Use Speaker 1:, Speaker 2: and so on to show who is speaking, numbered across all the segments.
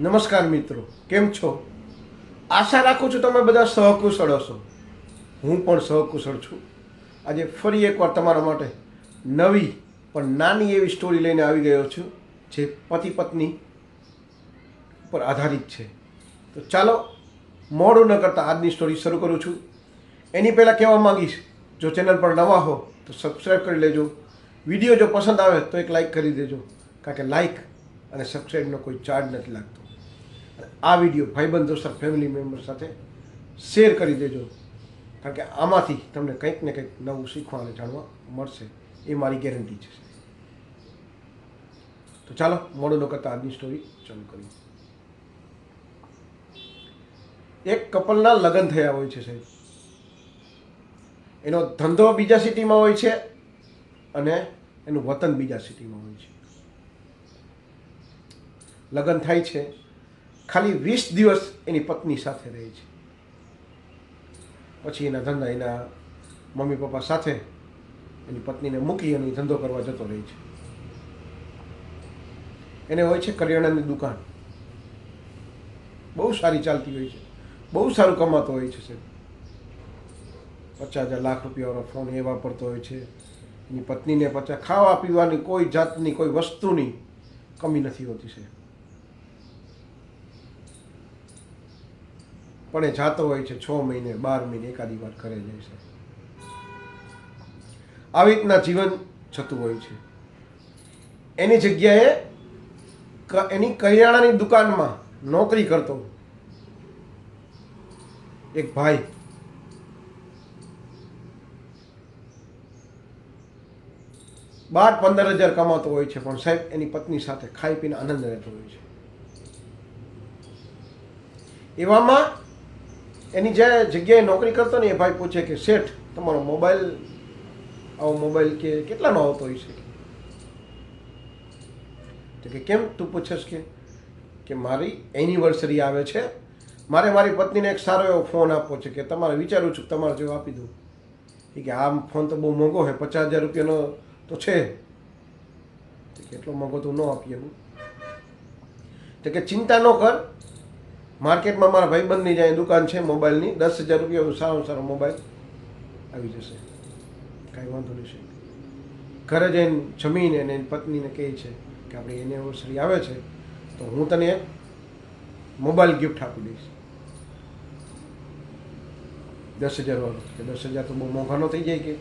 Speaker 1: નમસ્કાર મિત્રો, કેમ છો? આશા રાખું છું તમે બધા સહકુશળ હશો. હું પણ સહકુશળ છું. આજે ફરી એકવાર તમારા માટે નવી પણ નાની એવી સ્ટોરી લઈને આવી ગયો છું, જે પતિ પત્ની પર આધારિત છે. તો ચાલો, મોડું ન કરતાં આજની સ્ટોરી શરૂ કરું છું. એની પહેલાં કહેવા માંગીશ, જો ચેનલ પર નવા હો, તો સબસ્ક્રાઈબ કરી લેજો. વીડિયો જો પસંદ આવે, તો એક લાઇક કરી દેજો. કારણ કે લાઇક અને સબસ્ક્રાઈબનો કોઈ ચાર્જ નથી લાગતો. આ વીડિયો ભાઈબંધો દોસ્તર ફેમિલી મેમ્બર સાથે શેર કરી દેજો. કારણ કે આમાંથી તમને કંઈક ને કંઈક નવું શીખવા અને જાણવા મળશે. એ મારી ગેરંટી છે. તો ચાલો, મોડું ન કરતાં આજની સ્ટોરી ચાલુ કરીએ. એક કપલના લગ્ન થયા હોય છે સાહેબ. એનો ધંધો બીજા સિટીમાં હોય છે અને એનું વતન બીજા સિટીમાં હોય છે. લગ્ન થાય છે. ખાલી વીસ દિવસ એની પત્ની સાથે રહે છે. પછી એના ધંધા, એના મમ્મી પપ્પા સાથે એની પત્નીને મૂકી અને ધંધો કરવા જતો રહે છે. એને હોય છે કરિયાણાની દુકાન. બહુ સારી ચાલતી હોય છે. બહુ સારું કમાતો હોય છે સાહેબ. પચાસ હજાર લાખ રૂપિયાવાળો ફોન એ વાપરતો હોય છે. એની પત્નીને પચાસ ખાવા પીવાની કોઈ જાતની કોઈ વસ્તુની કમી નથી હોતી છે પણ એ જાતો હોય છે છ મહિને, બાર મહિને એકાદી વાર ઘરે જાય છે. આવી રીતના જીવન જતું હોય છે. એની જગ્યાએ એની કરિયાણાની દુકાનમાં નોકરી કરતો એક ભાઈ. બાર પંદર હજાર કમાતો હોય છે, પણ સાહેબ એની પત્ની સાથે ખાઈ પીને આનંદ રહેતો હોય છે. એવામાં એની જે જગ્યાએ નોકરી કરતો ને એ ભાઈ પૂછે કે, શેઠ, તમારો મોબાઈલ, આવો મોબાઈલ કે કેટલાનો આવતો હોય છે? તો કે, કેમ તું પૂછેશ કે કે મારી એનિવર્સરી આવે છે. મારે મારી પત્નીને એક સારો એવો ફોન આપવો છે કે, તમારે વિચારું છું તમારે જેવો આપી દઉં. એ કે, આમ ફોન તો બહુ મોંઘો છે, પચાસ હજાર રૂપિયાનો તો છે. એટલો મોંઘો તો ન આપીએ હું તો કે, ચિંતા ન કર માર્કેટમાં મારા ભાઈબંધની જાય દુકાન છે મોબાઈલની, દસ હજાર રૂપિયા સારો સારો મોબાઈલ આવી જશે. કાંઈ વાંધો નહીં ઘરે જઈને જમીને અને એની પત્નીને કહે છે કે આપણે એનિવર્સરી આવે છે, તો હું તને મોબાઈલ ગિફ્ટ આપી દઈશ. દસ હજાર વાળો, કે દસ હજાર તો બહુ મોંઘાનો થઈ જાય કે.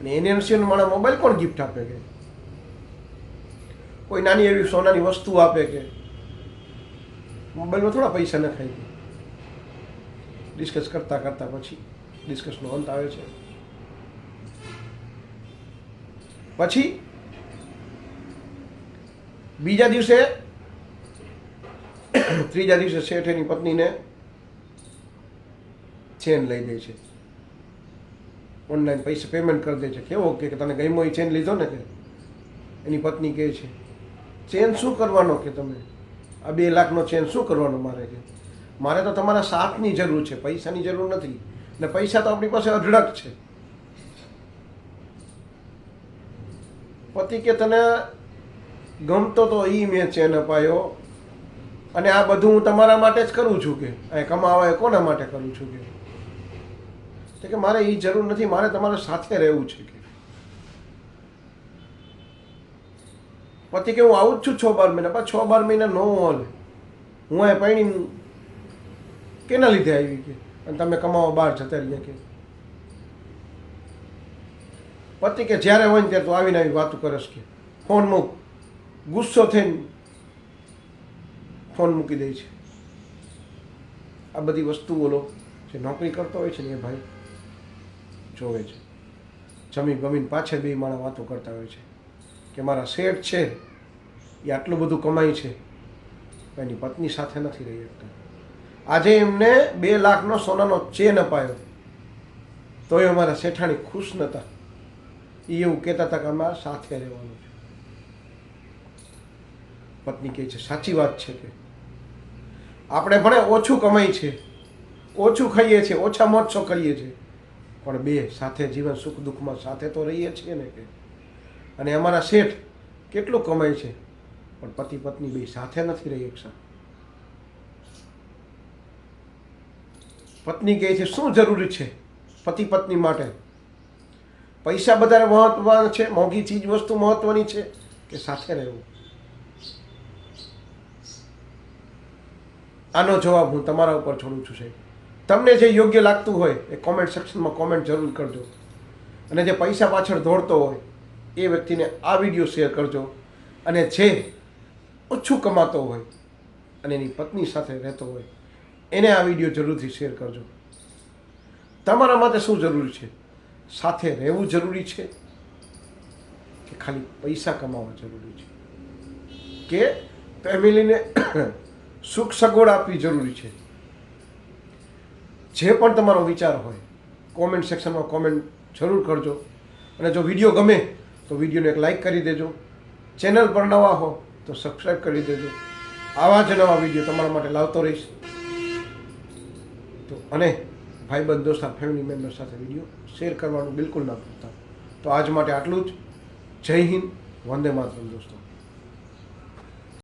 Speaker 1: અને એનિવર્સરીનો મારા મોબાઈલ કોણ ગિફ્ટ આપે કે? કોઈ નાની એવી સોનાની વસ્તુ આપે કે? મોબાઈલમાં થોડા પૈસા ન ખાઈ ડિસ્કસ કરતાં કરતાં પછી ડિસ્કસનો અંત આવે છે. પછી બીજા દિવસે ત્રીજા દિવસે શેઠ એની પત્નીને ચેન લઈ દે છે. ઓનલાઈન પૈસા પેમેન્ટ કરી દે છે કેવો કે તને ગમ્યો એ ચેન લીધો ને કે? એની પત્ની કહે છે, ચેન શું કરવાનો કે તમે? આ બે લાખનો ચેન શું કરવાનો મારે કે? મારે તો તમારા સાથની જરૂર છે, પૈસાની જરૂર નથી. ને પૈસા તો આપણી પાસે અઢળક છે. પતિ કે તને ગમતો તો એ મેં ચેન અપાયો અને આ બધું હું તમારા માટે જ કરું છું કે? અહીં કમાવા એ કોના માટે કરું છું કે? કે મારે એ જરૂર નથી, મારે તમારા સાથે રહેવું છે કે? પતિ કે હું આવું જ છું છ બાર મહિના. પણ છ બાર મહિના નો હાલે. હું અહીંયા પૈણી કેના લીધે આવી કે અને તમે કમાવો બહાર જતા રહ્યા કે? પતિ કે જ્યારે હોય ને ત્યારે તો આવીને આવી વાતું કરશ કે. ફોન મૂક. ગુસ્સો થઈને ફોન મૂકી દે છે. આ બધી વસ્તુ બોલો. જે નોકરી કરતો હોય છે ને એ ભાઈ જોવે છે. જમી ગમીને પાછળ બે માણા વાતો કરતા હોય છે. કે મારા શેઠ છે, એ આટલું બધું કમાય છે. એની પત્ની સાથે નથી રહી શકતા. આજે એમને બે લાખનો સોનાનો ચેન અપાયો. તો એ અમારા શેઠાણી ખુશ નહોતા એ એવું કહેતા હતા કે અમારા સાથે રહેવાનું છે. પત્ની કહે છે, સાચી વાત છે કે. આપણે ભણે ઓછું કમાઈ છે. ઓછું ખાઈએ છીએ, ઓછામાં ઓછો કરીએ છીએ. પણ બે સાથે જીવન સુખ દુઃખમાં સાથે તો રહીએ છીએ ને કે. અને અમારા શેઠ કેટલું કમાય છે? પણ પતિ પત્ની બે સાથે નથી રહી એકસા પત્ની કહે છે, શું જરૂરી છે પતિ પત્ની માટે? પૈસા વધારે મહત્વના છે, મોંઘી ચીજ વસ્તુ મહત્વની છે કે સાથે રહેવું? આનો જવાબ હું તમારા ઉપર છોડું છું, સાહેબ. તમને જે યોગ્ય લાગતું હોય એ કોમેન્ટ સેક્શનમાં કોમેન્ટ જરૂર કરજો. અને જે પૈસા પાછળ દોડતો હોય એ વ્યક્તિને આ વીડિયો શેર કરજો અને જે ઓછું કમાતો હોય અને એની પત્ની સાથે રહેતો હોય, એને આ વીડિયો જરૂરથી શેર કરજો. તમારા માટે શું જરૂરી છે? સાથે રહેવું જરૂરી છે કે ખાલી પૈસા કમાવા જરૂરી છે? કે ફેમિલીને સુખ સગવડ આપવી જરૂરી છે? જે પણ તમારો વિચાર હોય, કોમેન્ટ સેક્શનમાં કોમેન્ટ જરૂર કરજો. અને જો વીડિયો ગમે તો વિડીયોને એક લાઇક કરી દેજો. ચેનલ પર નવા હો તો સબસ્ક્રાઈબ કરી દેજો. આવા જ નવા વીડિયો તમારા માટે લાવતો રહીશ. તો અને ભાઈબંધ, દોસ્ત ફેમિલી મેમ્બર સાથે વીડિયો શેર કરવાનું બિલકુલ ના ભૂલતા. તો આજ માટે આટલું જ. જય હિન્દ. વંદે માતરમ, દોસ્તો.